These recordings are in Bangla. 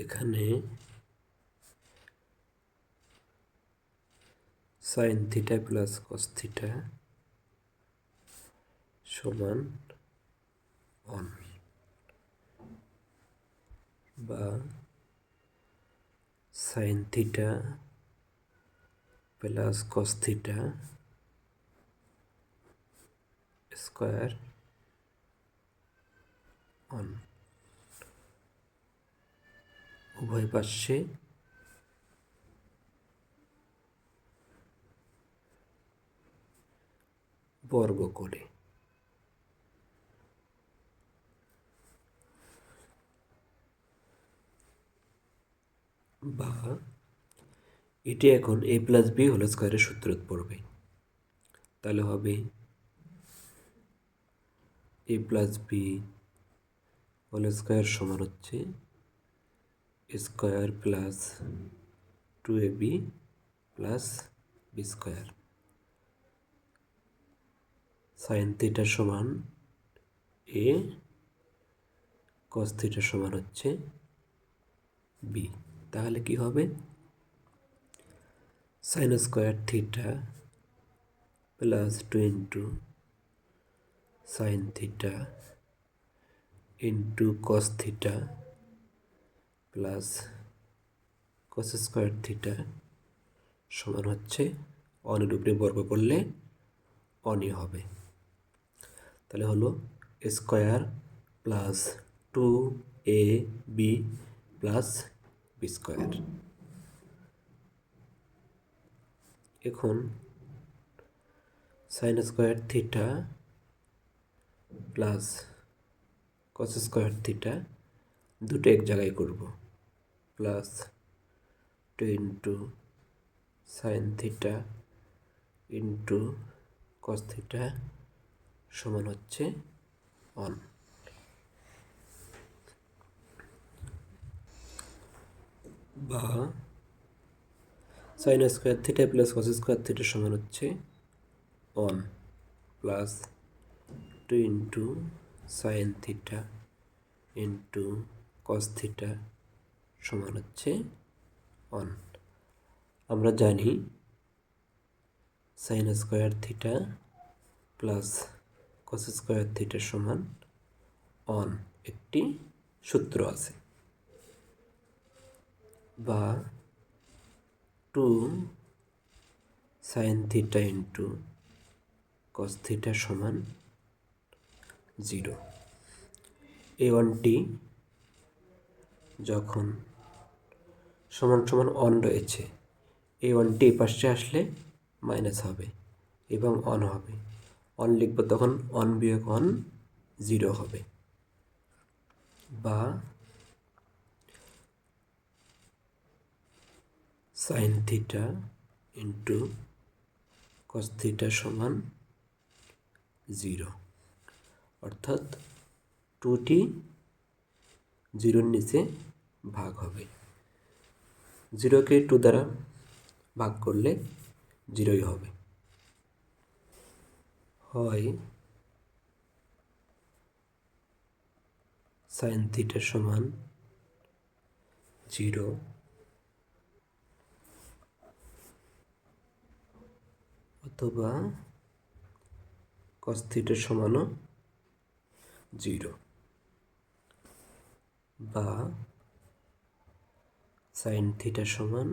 এখানে sine theta plus cos theta সমান অন বা sine theta plus cos theta square one উভয় পাশে বর্গ করে। বা এটি এখন এ প্লাস বি হোল স্কোয়ারের সূত্রত পড়বে। তাহলে হবে A plus B whole square সমান হচ্ছে square plus two A B plus B square. Sine থিটার সমান এ কস থিটার সমান হচ্ছে বি। তাহলে কি হবে? Sine square theta plus two into sine theta into cos theta plus cos square theta সমান হচ্ছে অনের উপরে বর্গ করলে অনই হবে। তাহলে হলো square plus two A B plus B square এখন sine square theta plus cos square theta দুটো এক জায়গায় করব। Plus two into sine theta into cos theta সমান হচ্ছে অন বা sine square theta plus cos square theta সমান হচ্ছে one plus two into sine theta into cos theta সমান হচ্ছে অন আমরা জানি sine square theta plus cos square theta সমান অন একটি সূত্র আছে বা two sine theta into cos theta সমান জিরো এ ওয়ানটি যখন সমান সমান অন রয়েছে। এই ওয়ানটি এই পাশে আসলে মাইনাস হবে এবং অন হবে। অন লিখব তখন অন বিয়োগ অন জিরো হবে। বা sine theta into cos theta সমান জিরো অর্থাৎ টুটি জিরোর নিচে ভাগ হবে। জিরোকে টু দ্বারা ভাগ করলে জিরোই হবে। হয় সাইন থিটা সমান জিরো অথবা কস থিটার সমানও জিরো বা সাইন থিটা সমান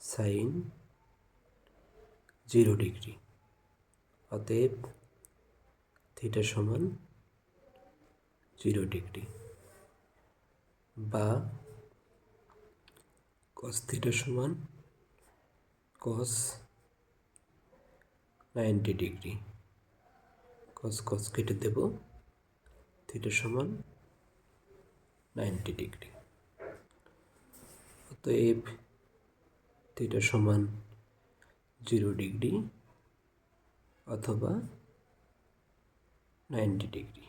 সাইন জিরো ডিগ্রি অতএব থিটা সমান জিরো ডিগ্রি বা কস থিটা সমান কস নাইনটি ডিগ্রি কস কস কেটে দেব থিটা সমান নাইনটি ডিগ্রি অতএব থিটা সমান জিরো ডিগ্রি অথবা নাইনটি ডিগ্রি